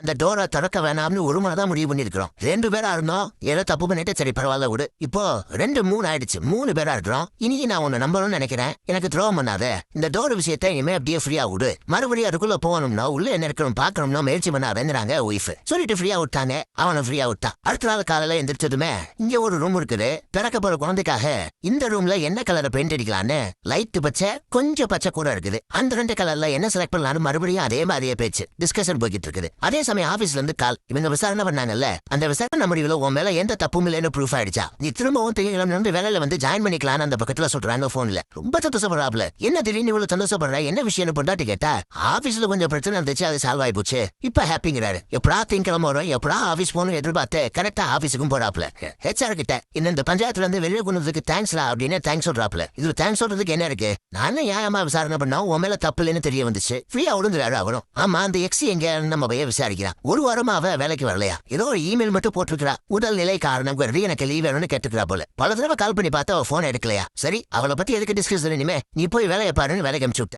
அந்த டோரை திறக்க வேணாம்னு ஒரு மணி தான் முடிவு பண்ணியிருக்கிறோம். ரெண்டு பேரா இருந்தோம். ஏதோ தப்பு பண்ணிட்டு சரி பரவாயில்ல விடு. இப்போ ரெண்டு மூணு ஆயிடுச்சு. மூணு பேரா இருக்கிறோம். இனிக்கு நான் உன்னை நம்பணும்னு நினைக்கிறேன். எனக்கு துரோகம் பண்ணாத. இந்த டோர் விஷயத்த இனிமே அப்படியே ஃப்ரீயா விடு. மறுபடியும் அதுக்குள்ள போகணும்னா உள்ள என்ன இருக்கணும் பாக்கணும்னா முயற்சி பண்ணாதேங்கிறாங்க ஒய்ஃப் சொல்லிட்டு ஃப்ரீயா விட்டாங்க அவனை ஃப்ரீயா விட்டான். அடுத்த நாள் காலையில எந்திரிச்சதுமே இங்க ஒரு ரூம் இருக்குது. பிறக்க போற குழந்தைக்காக இந்த ரூம்ல என்ன கலரை பெயிண்ட் அடிக்கலான்னு லைட் பச்சை கொஞ்சம் பச்சை கூட இருக்குது. அந்த ரெண்டு கலர்ல என்ன செலக்ட் பண்ணலாம்னு மறுபடியும் அதே மாதிரியே பேச்சு. டிஸ்கஷன் போய்கிட்டு இருக்குது. அதே சமயம் ஆபீஸ்ல இருந்து கால். இவங்க விசாரணை பண்ணாங்கல்ல? அந்த விசாரணை முடிவுல உன் மேல எந்த தப்பும் இல்லைன்னு ப்ரூஃப் ஆயிடுச்சா? நீ திரும்பவும் திங்கக்கிழமை வந்து வேலையில வந்து ஜாயின் பண்ணிக்கலாம்னு அந்த பக்கத்துல சொல்றாங்க போன்ல ரொம்ப சந்தோஷப்படுறாப்ல. என்ன திடீர்னு இவ்வளவு சந்தோஷப்படுற? என்ன விஷயம்னு பொண்டாட்டி கேட்டா ஆபீஸ்ல கொஞ்சம் பிரச்சனை இருந்துச்சு அது சால்வ் ஆயி போச்சு இப்ப ஹாப்பிங்கிறாரு எப்படா திங்கிழமை வரும்? எப்படா ஆபீஸ் போகணும் எதிர்பார்த்து கரெக்டா ஆபீஸுக்கும் போறாப்ல. ஹெச்ஆர் கிட்ட இந்த இந்த பஞ்சாயத்துல இருந்து வெளியே கொண்டதுக்கு தேங்க்ஸ்லா அப்படின்னு தேங்க்ஸ் சொல்றாப்ல. இது தேங்க்ஸ் சொல்றதுக்கு என்ன இருக்கு? நானும் நியாயமா விசாரணை பண்ணா உன் மேல தப்பு இல்லைன்னு தெரிய வந்துச்சு. ஃப்ரீயா விடுங்கிறாரு அவரும். ஆமா அந்த எக்ஸி எங்க? நம்ம பையன் விசாரிக்கிறான் ஒரு வாரமா அவ வேலைக்கு வரலையா? ஏதோ ஒரு இமெயில் மட்டும் போட்டிருக்கா உடல் நிலை காரணம் கருதி எனக்கு லீவ் வேணும்னு கேட்டுக்கிறா போல. பல தடவை கால் பண்ணி பார்த்தா அவ போன் எடுக்கலையா? சரி அவளை பத்தி எதுக்கு டிஸ்கஸ் இனிமே? நீ போய் வேலையை பாருன்னு வேலைக்கு அனுப்பிச்சு